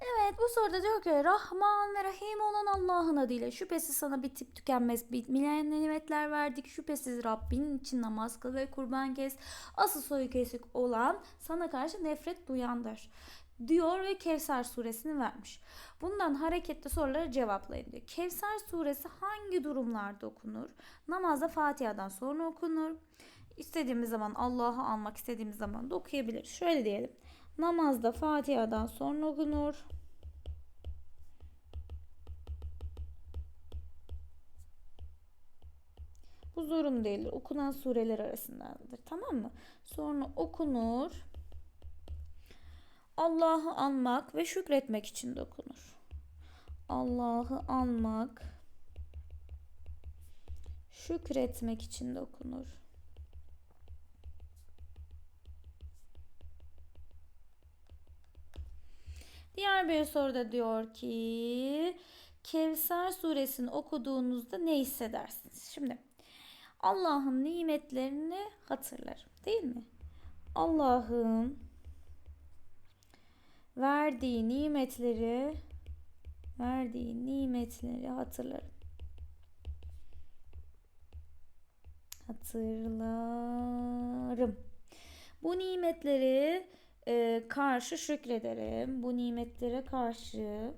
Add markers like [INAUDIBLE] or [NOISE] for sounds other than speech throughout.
Evet bu soruda diyor ki Rahman ve Rahim olan Allah'ın adıyla şüphesiz sana bitip tükenmez bitmeyen nimetler verdik. Şüphesiz Rabbin için namaz kıl ve kurban kes. Asıl soyu kesik olan sana karşı nefret duyandır diyor ve Kevser suresini vermiş. Bundan hareketle soruları cevaplayın diyor. Kevser suresi hangi durumlarda okunur? Namazda Fatiha'dan sonra okunur. İstediğimiz zaman Allah'ı almak istediğimiz zaman da okuyabilir. Şöyle diyelim. Namazda Fatiha'dan sonra okunur. Bu zorunlu değildir. Okunan sureler arasındadır. Tamam mı? Sonra okunur. Allah'ı anmak ve şükretmek için de okunur. Allah'ı anmak, şükretmek için de okunur. Diğer bir soruda diyor ki Kevser suresini okuduğunuzda ne hissedersiniz? Şimdi Allah'ın nimetlerini hatırlarım değil mi? Allah'ın verdiği nimetleri verdiği nimetleri hatırlarım. Hatırlarım. Bu nimetleri e, karşı şükrederim. Bu nimetlere karşı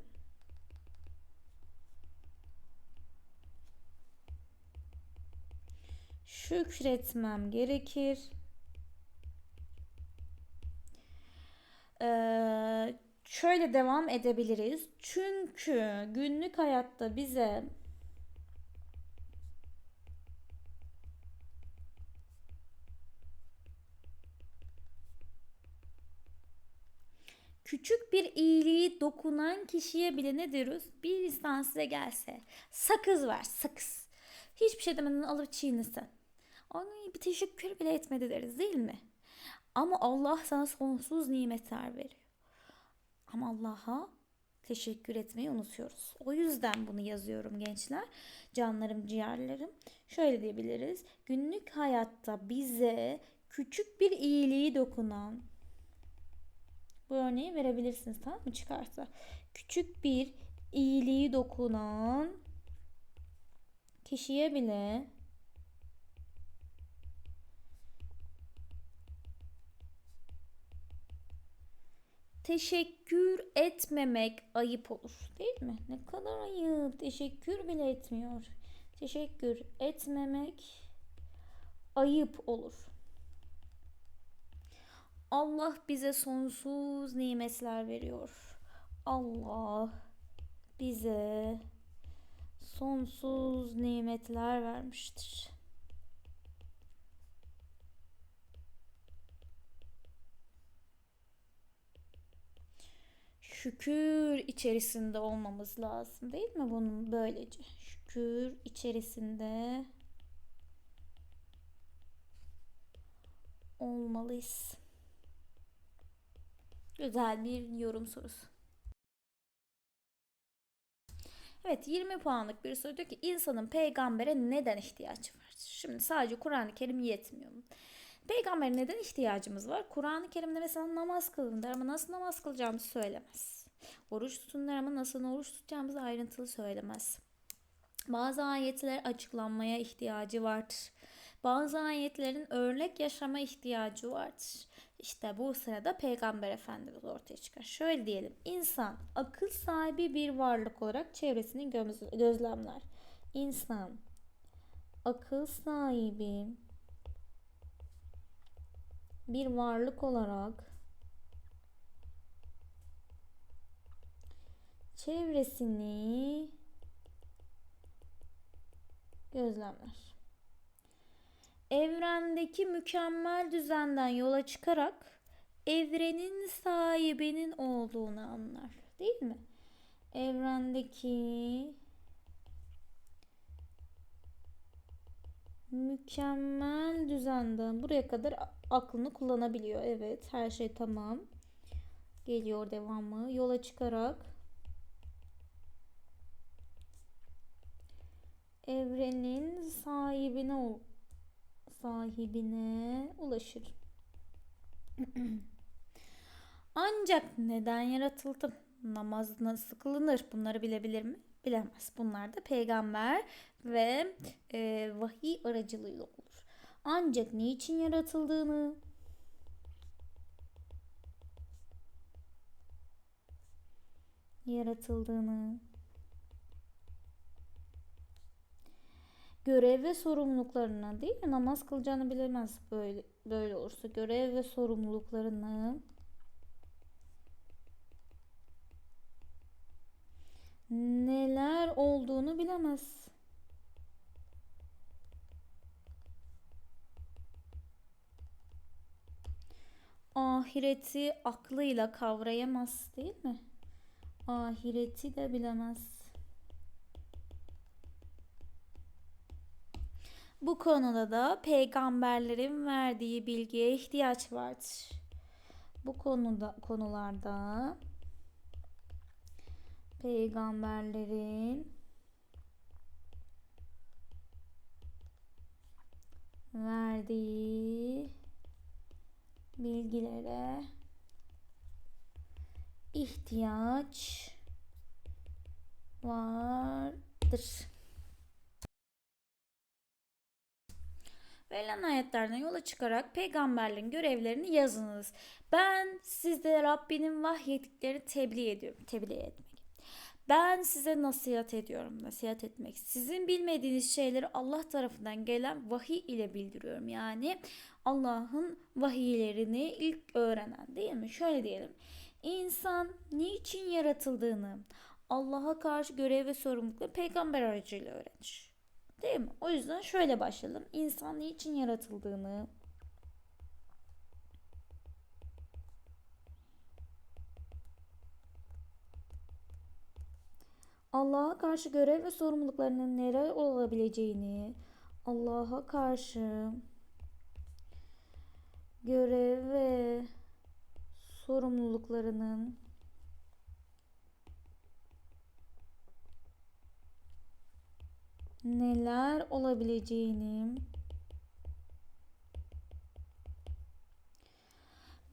şükretmem gerekir. Ee, şöyle devam edebiliriz. Çünkü günlük hayatta bize küçük bir iyiliği dokunan kişiye bile ne diyoruz? Bir insan size gelse sakız ver sakız. Hiçbir şey demeden alıp çiğnesen. Ay bir teşekkür bile etmedi deriz değil mi? Ama Allah sana sonsuz nimetler veriyor. Ama Allah'a teşekkür etmeyi unutuyoruz. O yüzden bunu yazıyorum gençler. Canlarım, ciğerlerim. Şöyle diyebiliriz. Günlük hayatta bize küçük bir iyiliği dokunan bu örneği verebilirsiniz tamam mı çıkarsa. Küçük bir iyiliği dokunan kişiye bile teşekkür etmemek ayıp olur. Değil mi? Ne kadar ayıp. Teşekkür bile etmiyor. Teşekkür etmemek ayıp olur. Allah bize sonsuz nimetler veriyor. Allah bize sonsuz nimetler vermiştir. şükür içerisinde olmamız lazım değil mi bunun böylece şükür içerisinde olmalıyız. Güzel bir yorum sorusu. Evet 20 puanlık bir soru diyor ki insanın peygambere neden ihtiyacı var? Şimdi sadece Kur'an-ı Kerim yetmiyor mu? Peygamber neden ihtiyacımız var? Kur'an-ı Kerim'de mesela namaz kılın der ama nasıl namaz kılacağımızı söylemez. Oruç tutun der ama nasıl oruç tutacağımızı ayrıntılı söylemez. Bazı ayetler açıklanmaya ihtiyacı vardır. Bazı ayetlerin örnek yaşama ihtiyacı vardır. İşte bu sırada Peygamber Efendimiz ortaya çıkar. Şöyle diyelim. İnsan akıl sahibi bir varlık olarak çevresini gözlemler. İnsan akıl sahibi bir varlık olarak çevresini gözlemler. Evrendeki mükemmel düzenden yola çıkarak evrenin sahibinin olduğunu anlar. Değil mi? Evrendeki mükemmel düzenden buraya kadar aklını kullanabiliyor. Evet, her şey tamam. Geliyor devamı. Yola çıkarak evrenin sahibine sahibine ulaşır. [CLEARS THROAT] Ancak neden yaratıldım? Namaz nasıl kılınır? Bunları bilebilir mi? Bilemez. Bunlar da peygamber ve e, vahiy aracılığıyla olur. Ancak niçin yaratıldığını, yaratıldığını, görev ve sorumluluklarını değil mi? Namaz kılacağını bilemez böyle böyle olursa görev ve sorumluluklarını neler olduğunu bilemez. Ahireti aklıyla kavrayamaz değil mi? Ahireti de bilemez. Bu konuda da peygamberlerin verdiği bilgiye ihtiyaç vardır. Bu konuda konularda peygamberlerin verdiği bilgilere ihtiyaç vardır. Verilen ayetlerden yola çıkarak peygamberlerin görevlerini yazınız. Ben sizde Rabbinin vahyettiklerini tebliğ ediyorum. Tebliğ etmek. Ben size nasihat ediyorum. Nasihat etmek. Sizin bilmediğiniz şeyleri Allah tarafından gelen vahiy ile bildiriyorum. Yani Allah'ın vahiylerini ilk öğrenen değil mi? Şöyle diyelim. İnsan niçin yaratıldığını Allah'a karşı görev ve sorumlulukları peygamber aracıyla öğrenir. Değil mi? O yüzden şöyle başlayalım. İnsan niçin yaratıldığını, Allah'a karşı görev ve sorumluluklarının neler olabileceğini, Allah'a karşı görev ve sorumluluklarının neler olabileceğini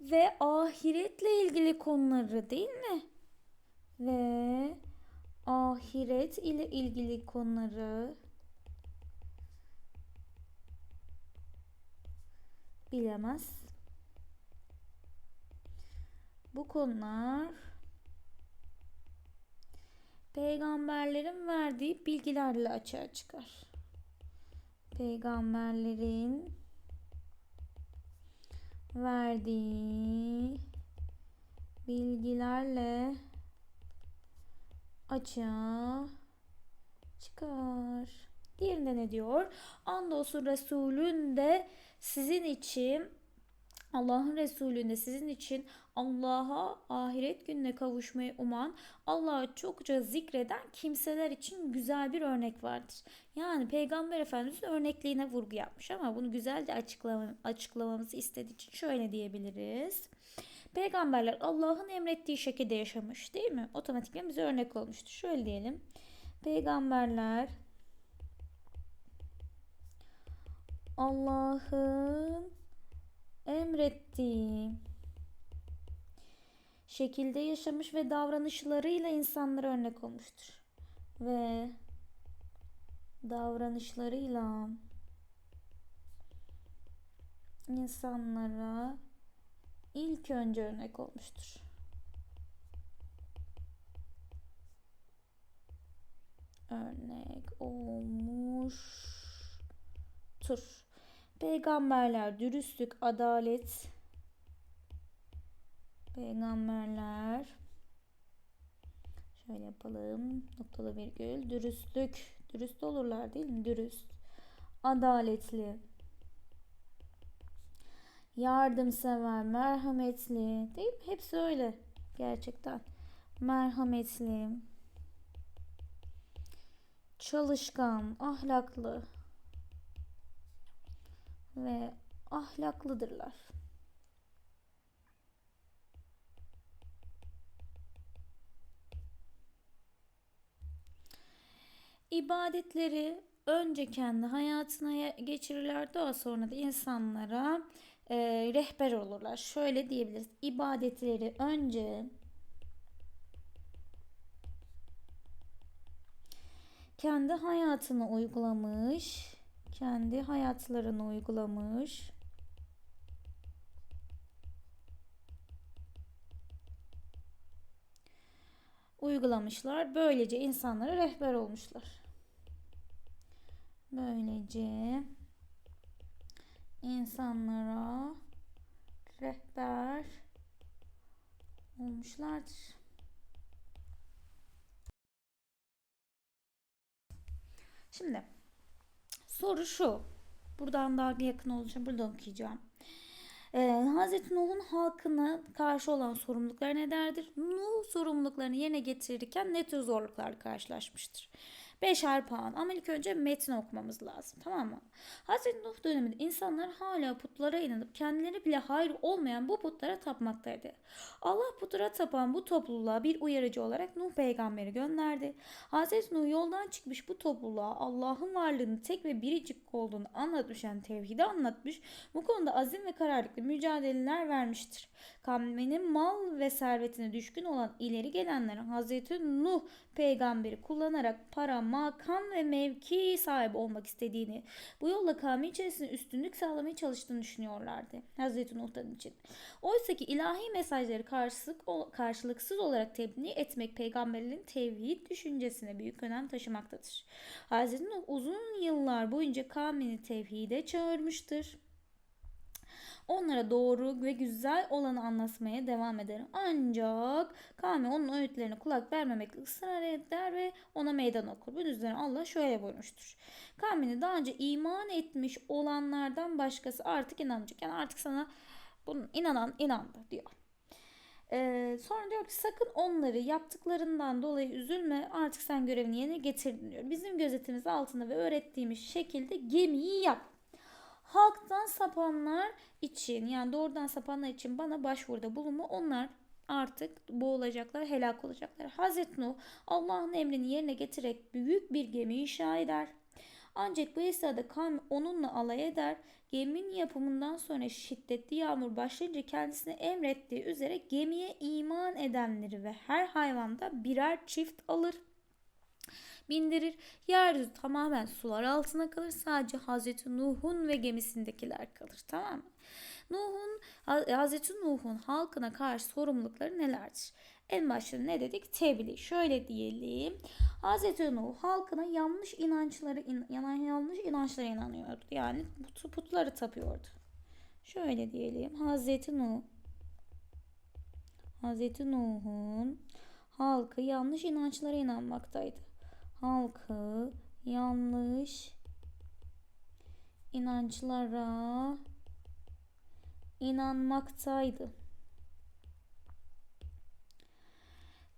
ve ahiretle ilgili konuları değil mi? Ve ahiret ile ilgili konuları bilemez. Bu konular peygamberlerin verdiği bilgilerle açığa çıkar. Peygamberlerin verdiği bilgilerle açığa çıkar. Diğerinde ne diyor? Andolsun Resulün de sizin için Allah'ın Resulü'nde sizin için Allah'a ahiret gününe kavuşmayı uman, Allah'ı çokça zikreden kimseler için güzel bir örnek vardır. Yani Peygamber Efendimiz örnekliğine vurgu yapmış ama bunu güzelce açıklama, açıklamamızı istediği için şöyle diyebiliriz. Peygamberler Allah'ın emrettiği şekilde yaşamış değil mi? Otomatikman bize örnek olmuştu. Şöyle diyelim. Peygamberler Allah'ın emrettiği şekilde yaşamış ve davranışlarıyla insanlara örnek olmuştur. Ve davranışlarıyla insanlara ilk önce örnek olmuştur. Örnek olmuştur. Peygamberler dürüstlük, adalet, peygamberler. Şöyle yapalım. Noktalı virgül. Dürüstlük. Dürüst olurlar değil mi? Dürüst. Adaletli. Yardımsever. Merhametli. Değil mi? Hepsi öyle. Gerçekten. Merhametli. Çalışkan. Ahlaklı. Ve ahlaklıdırlar. ibadetleri önce kendi hayatına geçirirler daha sonra da insanlara e, rehber olurlar. Şöyle diyebiliriz. İbadetleri önce kendi hayatına uygulamış, kendi hayatlarına uygulamış. uygulamışlar. Böylece insanlara rehber olmuşlar. Böylece insanlara rehber olmuşlardır. Şimdi soru şu. Buradan daha bir yakın olacağım. Burada okuyacağım. Ee, Hazreti Nuh'un halkına karşı olan sorumlulukları nelerdir? Nuh sorumluluklarını yerine getirirken ne tür zorluklarla karşılaşmıştır? Beşer puan. Ama ilk önce metni okumamız lazım. Tamam mı? Hazreti Nuh döneminde insanlar hala putlara inanıp kendileri bile hayır olmayan bu putlara tapmaktaydı. Allah putlara tapan bu topluluğa bir uyarıcı olarak Nuh peygamberi gönderdi. Hazreti Nuh yoldan çıkmış bu topluluğa Allah'ın varlığını tek ve biricik olduğunu anlatmış yani tevhidi anlatmış. Bu konuda azim ve kararlılıkla mücadeleler vermiştir. Kavminin mal ve servetine düşkün olan ileri gelenler Hazreti Nuh peygamberi kullanarak para, makam ve mevki sahibi olmak istediğini, bu yolla kavmi içerisinde üstünlük sağlamaya çalıştığını düşünüyorlardı. Hazreti Nuh'tan için. Oysa ki ilahi mesajları karşılık, karşılıksız olarak tebliğ etmek peygamberlerin tevhid düşüncesine büyük önem taşımaktadır. Hazreti Nuh uzun yıllar boyunca kavmini tevhide çağırmıştır. Onlara doğru ve güzel olanı anlatmaya devam eder. Ancak kavmi onun öğütlerine kulak vermemekle ısrar eder ve ona meydan okur. Bunun üzerine Allah şöyle buyurmuştur. Kavmini daha önce iman etmiş olanlardan başkası artık inanmayacak. Yani artık sana bunun inanan inandı diyor. Ee, sonra diyor ki sakın onları yaptıklarından dolayı üzülme artık sen görevini yerine getirdin diyor. Bizim gözetimimiz altında ve öğrettiğimiz şekilde gemiyi yap. Halktan sapanlar için yani doğrudan sapanlar için bana başvuruda bulunma. Onlar artık boğulacaklar, helak olacaklar. Hazreti Nuh Allah'ın emrini yerine getirerek büyük bir gemi inşa eder. Ancak bu esnada kavmi onunla alay eder. Geminin yapımından sonra şiddetli yağmur başlayınca kendisine emrettiği üzere gemiye iman edenleri ve her hayvanda birer çift alır bindirir. Yeryüzü tamamen sular altına kalır. Sadece Hazreti Nuh'un ve gemisindekiler kalır. Tamam mı? Nuh'un Hazreti Nuh'un halkına karşı sorumlulukları nelerdir? En başta ne dedik? Tebliğ. Şöyle diyelim. Hazreti Nuh halkına yanlış inançları in, yanlış inançlara inanıyordu. Yani putları tapıyordu. Şöyle diyelim. Hazreti Nuh Hazreti Nuh'un halkı yanlış inançlara inanmaktaydı. Halkı yanlış inançlara inanmaktaydı.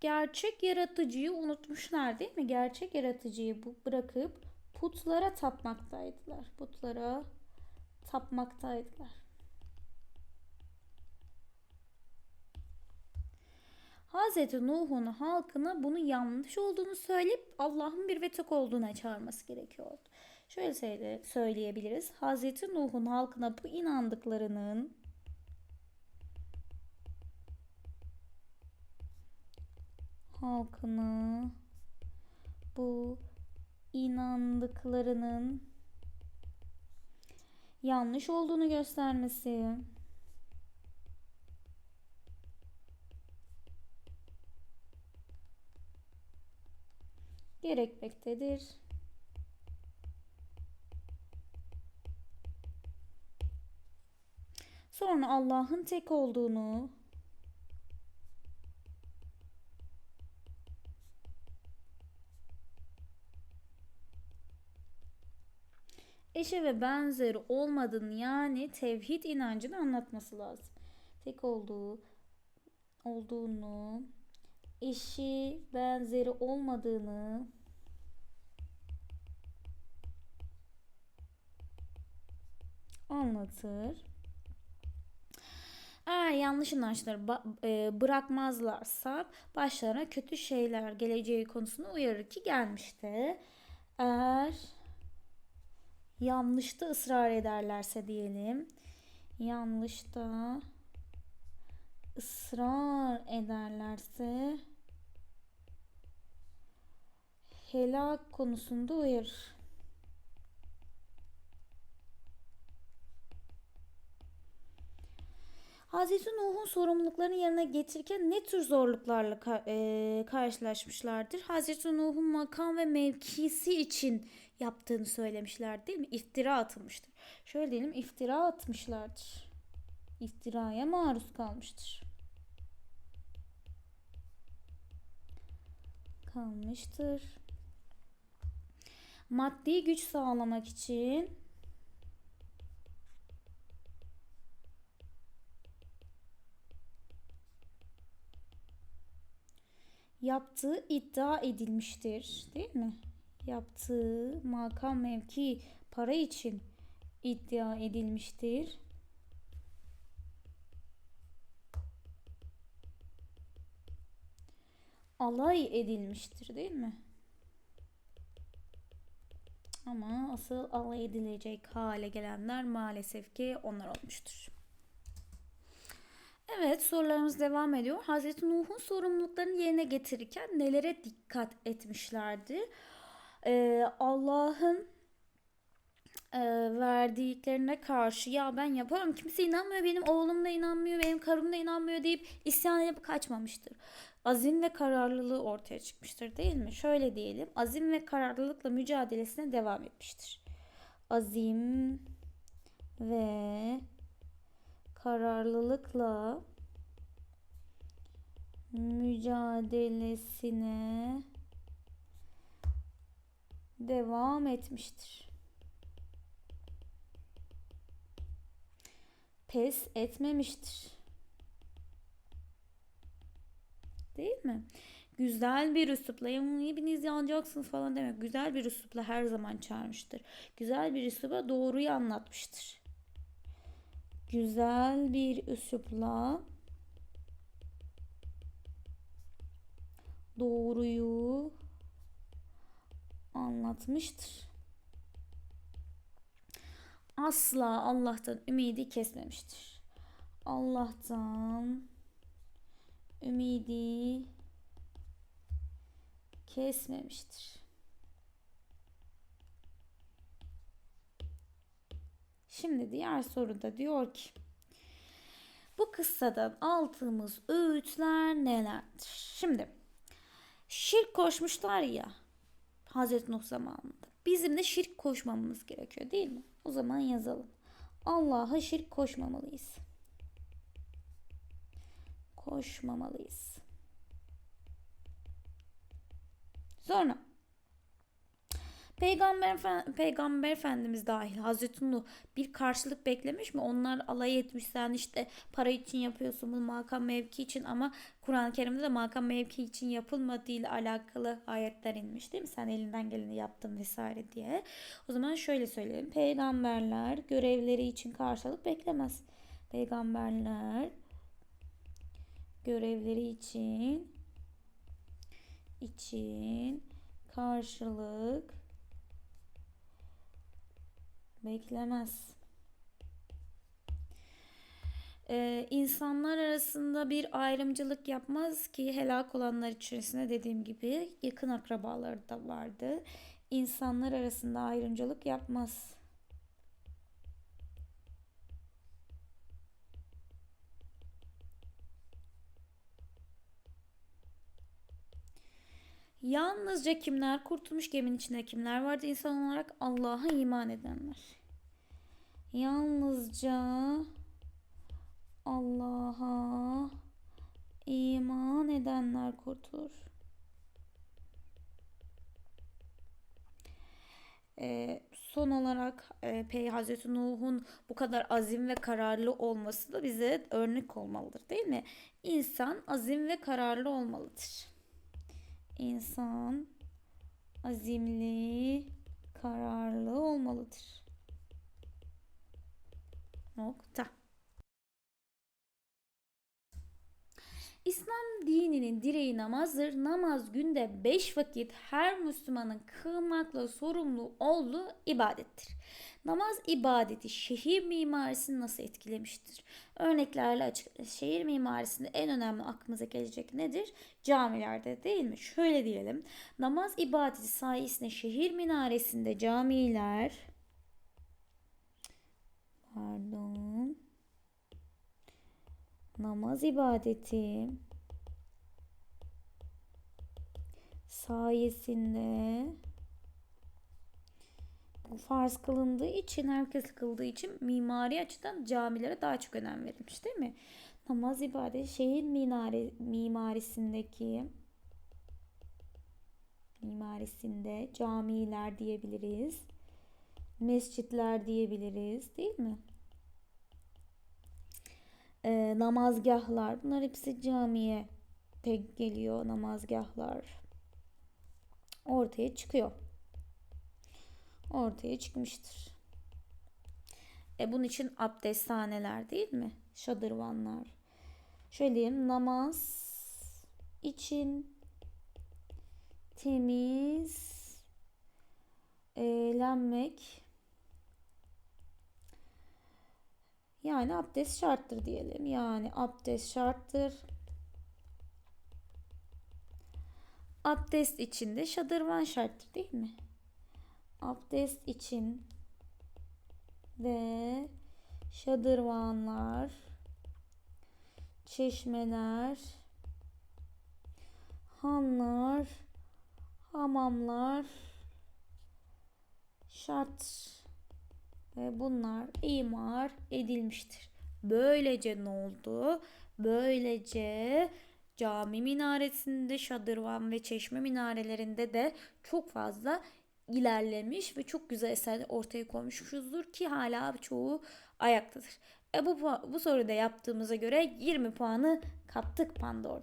Gerçek yaratıcıyı unutmuşlar değil mi? Gerçek yaratıcıyı bırakıp putlara tapmaktaydılar. Putlara tapmaktaydılar. Hazreti Nuh'un halkına bunu yanlış olduğunu söyleyip Allah'ın bir ve tek olduğuna çağırması gerekiyordu. Şöyle söyleyebiliriz. Hazreti Nuh'un halkına bu inandıklarının halkını bu inandıklarının yanlış olduğunu göstermesi gerekmektedir. Sonra Allah'ın tek olduğunu eşi ve benzeri olmadığını yani tevhid inancını anlatması lazım. Tek olduğu olduğunu, eşi benzeri olmadığını anlatır. Eğer yanlış inançları e, bırakmazlarsa başlarına kötü şeyler geleceği konusunda uyarır ki gelmişti. Eğer yanlışta ısrar ederlerse diyelim. Yanlışta ısrar ederlerse helak konusunda uyarır. Hazreti Nuh'un sorumluluklarını yerine getirirken ne tür zorluklarla ka- e, karşılaşmışlardır? Hazreti Nuh'un makam ve mevkisi için yaptığını söylemişler değil mi? İftira atılmıştır. Şöyle diyelim iftira atmışlardır. İftiraya maruz kalmıştır. Kalmıştır. Maddi güç sağlamak için yaptığı iddia edilmiştir. Değil mi? Yaptığı makam mevki para için iddia edilmiştir. Alay edilmiştir değil mi? Ama asıl alay edilecek hale gelenler maalesef ki onlar olmuştur. Evet sorularımız devam ediyor. Hazreti Nuh'un sorumluluklarını yerine getirirken nelere dikkat etmişlerdi? Ee, Allah'ın e, verdiklerine karşı ya ben yaparım kimse inanmıyor benim oğlum da inanmıyor benim karım da inanmıyor deyip isyan edip kaçmamıştır. Azim ve kararlılığı ortaya çıkmıştır değil mi? Şöyle diyelim azim ve kararlılıkla mücadelesine devam etmiştir. Azim ve kararlılıkla mücadelesine devam etmiştir. Pes etmemiştir. Değil mi? Güzel bir üslupla hepiniz yanacaksınız falan demek. Güzel bir üslupla her zaman çağırmıştır. Güzel bir üslupla doğruyu anlatmıştır güzel bir üslupla doğruyu anlatmıştır. Asla Allah'tan ümidi kesmemiştir. Allah'tan ümidi kesmemiştir. Şimdi diğer soruda diyor ki bu kıssadan aldığımız öğütler nelerdir? Şimdi şirk koşmuşlar ya Hazreti Nuh zamanında. Bizim de şirk koşmamamız gerekiyor değil mi? O zaman yazalım. Allah'a şirk koşmamalıyız. Koşmamalıyız. Sonra Peygamber, Peygamber Efendimiz dahil Hazreti Nuh bir karşılık beklemiş mi? Onlar alay etmiş sen işte para için yapıyorsun bu makam mevki için ama Kur'an-ı Kerim'de de makam mevki için yapılmadığı ile alakalı ayetler inmiş değil mi? Sen elinden geleni yaptın vesaire diye. O zaman şöyle söyleyelim. Peygamberler görevleri için karşılık beklemez. Peygamberler görevleri için için karşılık beklemez. Ee, insanlar arasında bir ayrımcılık yapmaz ki helak olanlar içerisinde dediğim gibi yakın akrabaları da vardı. İnsanlar arasında ayrımcılık yapmaz. Yalnızca kimler kurtulmuş geminin içinde kimler vardı insan olarak Allah'a iman edenler. Yalnızca Allah'a iman edenler kurtulur. Ee, son olarak e, Pey Hazreti Nuh'un bu kadar azim ve kararlı olması da bize örnek olmalıdır değil mi? İnsan azim ve kararlı olmalıdır insan azimli, kararlı olmalıdır. Nokta. İslam dininin direği namazdır. Namaz günde beş vakit her Müslümanın kılmakla sorumlu olduğu ibadettir. Namaz ibadeti şehir mimarisini nasıl etkilemiştir? Örneklerle açık. Şehir mimarisinde en önemli aklımıza gelecek nedir? Camilerde değil mi? Şöyle diyelim. Namaz ibadeti sayesinde şehir minaresinde camiler pardon namaz ibadeti sayesinde farz kılındığı için, herkes kıldığı için mimari açıdan camilere daha çok önem verilmiş değil mi? Namaz ibadeti şehir minare, mimarisindeki mimarisinde camiler diyebiliriz. Mescitler diyebiliriz değil mi? Ee, namazgahlar bunlar hepsi camiye tek geliyor namazgahlar ortaya çıkıyor ortaya çıkmıştır. E bunun için abdesthaneler değil mi? Şadırvanlar. Şöyle diyelim namaz için temiz eğlenmek yani abdest şarttır diyelim. Yani abdest şarttır. Abdest için de şadırvan şarttır değil mi? Abdest için ve şadırvanlar, çeşmeler, hanlar, hamamlar şart ve bunlar imar edilmiştir. Böylece ne oldu? Böylece cami minaresinde, şadırvan ve çeşme minarelerinde de çok fazla ilerlemiş ve çok güzel eserler ortaya koymuşuzdur ki hala çoğu ayaktadır. E bu, bu soruda yaptığımıza göre 20 puanı kaptık Panda.